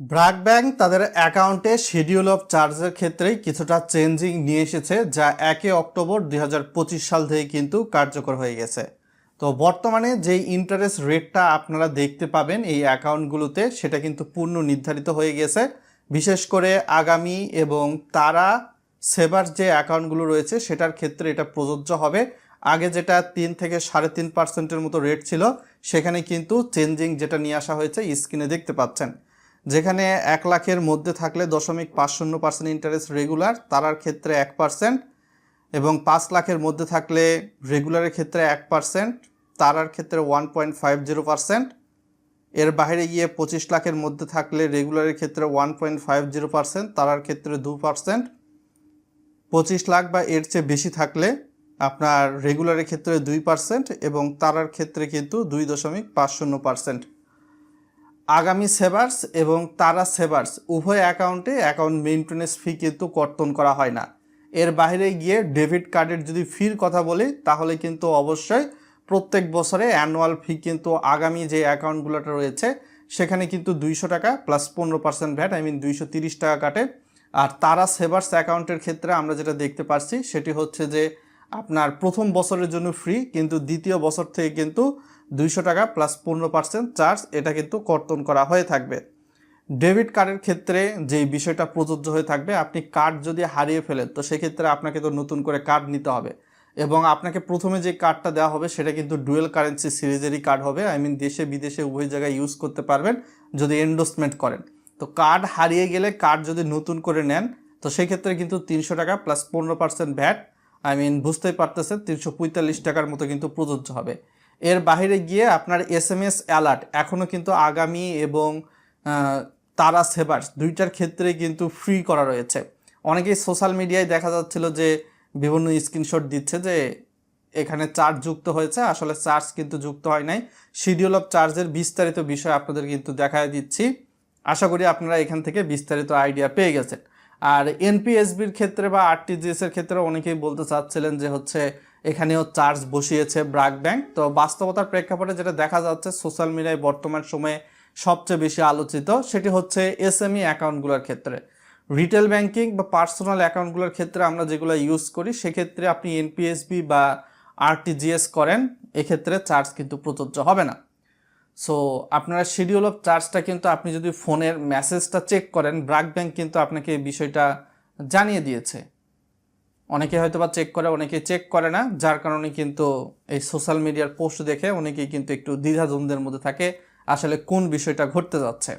BRAC bank তাদের অ্যাকাউন্টে schedule of চার্জের ক্ষেত্রেই কিছুটা চেঞ্জিং নিয়ে এসেছে, যা একে অক্টোবর দুই হাজার পঁচিশ সাল থেকে কিন্তু কার্যকর হয়ে গেছে। তো বর্তমানে যেই ইন্টারেস্ট রেটটা আপনারা দেখতে পাবেন এই অ্যাকাউন্টগুলোতে, সেটা কিন্তু পূর্ণ নির্ধারিত হয়ে গেছে। বিশেষ করে আগামী এবং তারা সেবার যে অ্যাকাউন্টগুলো রয়েছে, সেটার ক্ষেত্রে এটা প্রযোজ্য হবে। আগে যেটা তিন থেকে সাড়ে তিন পার্সেন্টের মতো রেট ছিল, সেখানে কিন্তু চেঞ্জিং যেটা নিয়ে আসা হয়েছে স্ক্রিনে দেখতে পাচ্ছেন। যেখানে এক লাখের মধ্যে থাকলে দশমিক পাঁচ শূন্য পার্সেন্ট ইন্টারেস্ট রেগুলার তারার ক্ষেত্রে এক পার্সেন্ট এবং পাঁচ লাখের মধ্যে থাকলে রেগুলারের ক্ষেত্রে এক পার্সেন্ট, তারার ক্ষেত্রে one point five zero percent. এর বাইরে গিয়ে পঁচিশ লাখের মধ্যে থাকলে রেগুলারের ক্ষেত্রে one point five zero percent, তারার ক্ষেত্রে দু পার্সেন্ট। পঁচিশ লাখ বা এর চেয়ে বেশি থাকলে আপনার রেগুলারের ক্ষেত্রে দুই পার্সেন্ট এবং তারার ক্ষেত্রে কিন্তু দুই দশমিক পাঁচ শূন্য পার্সেন্ট। আগামী সেভার্স এবং তারা সেভার্স, উভয় অ্যাকাউন্টে অ্যাকাউন্ট মেনটেন্যান্স ফি কিন্তু কর্তন করা হয় না। এর বাইরে গিয়ে ডেবিট কার্ডের যদি ফির কথা বলি, তাহলে কিন্তু অবশ্যই প্রত্যেক বছরে অ্যানুয়াল ফি কিন্তু আগামী যে অ্যাকাউন্টগুলোটা রয়েছে, সেখানে কিন্তু দুইশো টাকা প্লাস পনেরো পার্সেন্ট ভ্যাট আই মিন দুইশো তিরিশ টাকা কাটে। আর তারা সেভার্স অ্যাকাউন্টের ক্ষেত্রে আমরা যেটা দেখতে পাচ্ছি সেটি হচ্ছে যে আপনার প্রথম বছরের জন্য ফ্রি কিন্তু দ্বিতীয় বছর থেকে কিন্তু দুইশো টাকা প্লাস পনেরো পার্সেন্ট চার্জ এটা কিন্তু কর্তন করা হয়ে থাকবে। ডেবিট কার্ডের ক্ষেত্রে যেই বিষয়টা প্রযোজ্য হয়ে থাকবে, আপনি কার্ড যদি হারিয়ে ফেলেন, তো সেক্ষেত্রে আপনাকে তো নতুন করে কার্ড নিতে হবে। এবং আপনাকে প্রথমে যে কার্ডটা দেওয়া হবে, সেটা কিন্তু ডুয়েল কারেন্সি সিরিজেরই কার্ড হবে। আই মিন দেশে, বিদেশে উভয় জায়গায় ইউজ করতে পারবেন যদি এন্ডোসমেন্ট করেন। তো কার্ড হারিয়ে গেলে কার্ড যদি নতুন করে নেন, তো সেক্ষেত্রে কিন্তু তিনশো টাকা প্লাস পনেরো পার্সেন্ট ভ্যাট আই মিন বুঝতেই পারতেছেন, তিনশো পঁয়তাল্লিশ টাকার মতো কিন্তু প্রযোজ্য হবে। এর বাইরে গিয়ে আপনার এস এম এস অ্যালার্ট এখনও কিন্তু আগামী এবং তারা সেভার্স দুইটার ক্ষেত্রে কিন্তু ফ্রি করা রয়েছে। অনেকেই সোশ্যাল মিডিয়ায় দেখা যাচ্ছিল যে, বিভিন্ন স্ক্রিনশট দিচ্ছে যে, এখানে চার্জ যুক্ত হয়েছে, আসলে চার্জ কিন্তু যুক্ত হয় নাই। শিডিউল অফ চার্জের বিস্তারিত বিষয় আপনাদের কিন্তু দেখায় দিচ্ছি। আশা করি আপনারা এখান থেকে বিস্তারিত আইডিয়া পেয়ে গেছেন। আর এনপিএসবির ক্ষেত্রে বা আরটিজিএস এর ক্ষেত্রে অনেকেই বলতে চাচ্ছিলেন যে হচ্ছে এখানেও চার্জ বসিয়েছে ব্রাক ব্যাংক। তো বাস্তবতার প্রেক্ষাপটে যেটা দেখা যাচ্ছে, সোশ্যাল মিডিয়ায় বর্তমান সময়ে সবচেয়ে বেশি আলোচিত সেটি হচ্ছে এসএমই অ্যাকাউন্টগুলোর ক্ষেত্রে। রিটেল ব্যাংকিং বা পার্সোনাল অ্যাকাউন্টগুলোর ক্ষেত্রে আমরা যেগুলো ইউজ করি, সেক্ষেত্রে আপনি এনপিএসবি বা আরটিজিএস করেন, এক্ষেত্রে চার্জ কিন্তু প্রযোজ্য হবে না। সো আপনারা শিডিউল অফ চার্জটা কিন্তু আপনি যদি ফোনের মেসেজটা চেক করেন ব্রাক ব্যাংক কিন্তু আপনাকে এই বিষয়টা জানিয়ে দিয়েছে। অনেকে হয়তো বা চেক করে, অনেকে চেক করে না, যার কারণে কিন্তু এই সোশ্যাল মিডিয়ার পোস্ট দেখে অনেকেই কিন্তু একটু দ্বিধাদ্বন্দ্বের মধ্যে থাকে, আসলে কোন বিষয়টা ঘটতে যাচ্ছে।